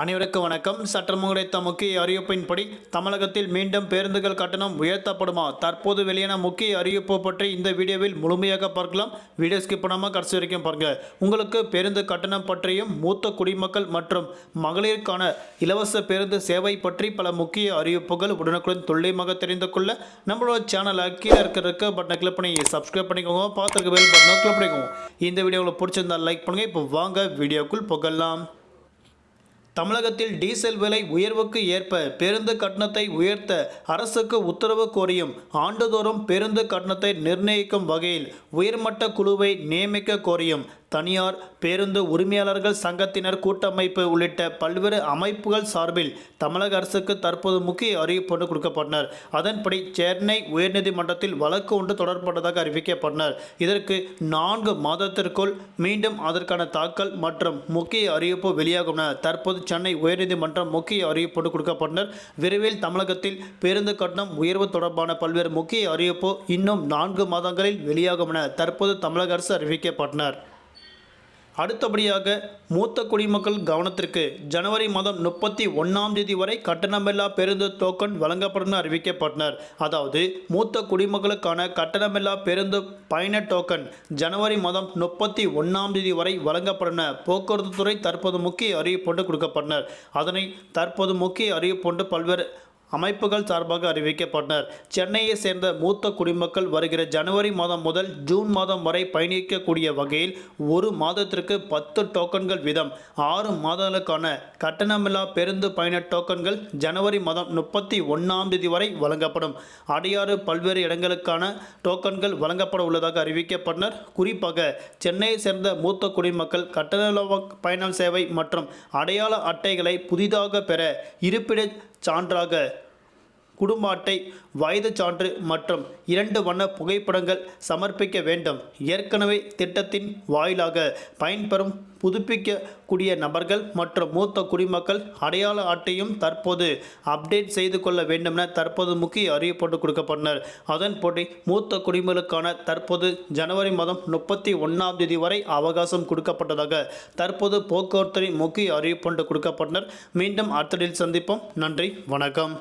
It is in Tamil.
அனைவருக்கும் வணக்கம். சற்றம் கிடைத்த முக்கிய அறிவிப்பின்படி தமிழகத்தில் மீண்டும் பேருந்துகள் கட்டணம் உயர்த்தப்படுமா? தற்போது வெளியான முக்கிய அறிவிப்பு பற்றி இந்த வீடியோவில் முழுமையாக பார்க்கலாம். வீடியோ ஸ்கிப் பண்ணாமல் கடைசி வரைக்கும் பாருங்க. உங்களுக்கு பேருந்து கட்டணம் பற்றியும் மூத்த குடிமக்கள் மற்றும் மகளிருக்கான இலவச பேருந்து சேவை பற்றி பல முக்கிய அறிவிப்புகள் உடனுக்குடன் துல்லியமாக தெரிந்து கொள்ள நம்மளோட சேனலை கீழே இருக்கிறதுக்கு பட்டனை கிளிக் பண்ணி சப்ஸ்கிரைப் பண்ணிக்கோங்க. பார்த்துருக்க பெல் பட்டனை கிளிக் பண்ணிக்கோங்க. இந்த வீடியோ உங்களுக்கு பிடிச்சிருந்தா லைக் பண்ணுங்கள் இப்போ வாங்க வீடியோக்குள் புகழலாம் தமிழகத்தில் டீசல் விலை உயர்வுக்கு ஏற்ப பேருந்து கட்டணத்தை உயர்த்த அரசுக்கு உத்தரவு கோரியும் ஆண்டுதோறும் பேருந்து கட்டணத்தை நிர்ணயிக்கும் வகையில் உயர்மட்ட குழுவை நியமிக்க கோரியும் தனியார் பேருந்து உரிமையாளர்கள் சங்கத்தினர் கூட்டமைப்பு உள்ளிட்ட பல்வேறு அமைப்புகள் சார்பில் தமிழக அரசுக்கு தற்போது முக்கிய அறிவிப்பு ஒன்று கொடுக்கப்பட்டனர். அதன்படி சென்னை உயர்நீதிமன்றத்தில் வழக்கு ஒன்று தொடரப்பட்டதாக அறிவிக்கப்பட்டனர். இதற்கு நான்கு மாதத்திற்குள் மீண்டும் அதற்கான தாக்கல் மற்றும் முக்கிய அறிவிப்பு வெளியாகும் என தற்போது சென்னை உயர்நீதிமன்றம் முக்கிய அறிவிப்பு ஒன்று கொடுக்கப்பட்டனர். விரைவில் தமிழகத்தில் பேருந்து கட்டணம் உயர்வு தொடர்பான பல்வேறு முக்கிய அறிவிப்பு இன்னும் நான்கு மாதங்களில் வெளியாகும் என தற்போது தமிழக அரசு அறிவிக்கப்பட்டனர். அடுத்தபடியாக மூத்த குடிமக்கள் கவனத்திற்கு ஜனவரி மாதம் முப்பத்தி ஒன்றாம் தேதி வரை கட்டணமில்லா பேருந்து டோக்கன் வழங்கப்படும் அறிவிக்கப்பட்டனர். அதாவது மூத்த குடிமக்களுக்கான கட்டணமில்லா பேருந்து பயண டோக்கன் ஜனவரி மாதம் முப்பத்தி ஒன்றாம் தேதி வரை வழங்கப்படும் போக்குவரத்து துறை தற்போது முக்கிய அறிவிப்பொன்று கொடுக்கப்பட்டனர். அதனை தற்போது முக்கிய அறிவிப்பொன்று பல்வேறு அமைப்புகள் சார்பாக அறிவிக்கப்பட்டனர். சென்னையை சேர்ந்த மூத்த குடிமக்கள் வருகிற ஜனவரி மாதம் முதல் ஜூன் மாதம் வரை பயணிக்கக்கூடிய வகையில் ஒரு மாதத்திற்கு பத்து டோக்கன்கள் வீதம். ஆறு மாதங்களுக்கான கட்டணமில்லா பேருந்து பயண டோக்கன்கள் ஜனவரி மாதம் முப்பத்தி ஒன்றாம் தேதி வரை வழங்கப்படும். அடையாறு பல்வேறு இடங்களுக்கான டோக்கன்கள் வழங்கப்பட உள்ளதாக அறிவிக்கப்பட்டனர். குறிப்பாக சென்னையை சேர்ந்த மூத்த குடிமக்கள் கட்டண பயணம் சேவை மற்றும் அடையாள அட்டைகளை புதிதாக பெற இருப்பிட சான்றாக குடும்ப அட்டை வயது சான்று மற்றும் இரண்டு வண்ண புகைப்படங்கள் சமர்ப்பிக்க வேண்டும். ஏற்கனவே திட்டத்தின் வாயிலாக பயன்பெறும் புதுப்பிக்கக்கூடிய நபர்கள் மற்றும் மூத்த குடிமக்கள் அடையாள அட்டையும் தற்போது அப்டேட் செய்து கொள்ள வேண்டும் என தற்போது முக்கிய அறிவிப்பு கொடுக்கப்பட்டனர். அதன்படி மூத்த குடிமக்களுக்கான தற்போது ஜனவரி மாதம் முப்பத்தி ஒன்றாம் தேதி வரை அவகாசம் கொடுக்கப்பட்டதாக தற்போது போக்குவரத்துறை முக்கிய அறிவிப்பு கொடுக்கப்பட்டனர். மீண்டும் அடுத்த சந்திப்போம். நன்றி வணக்கம்.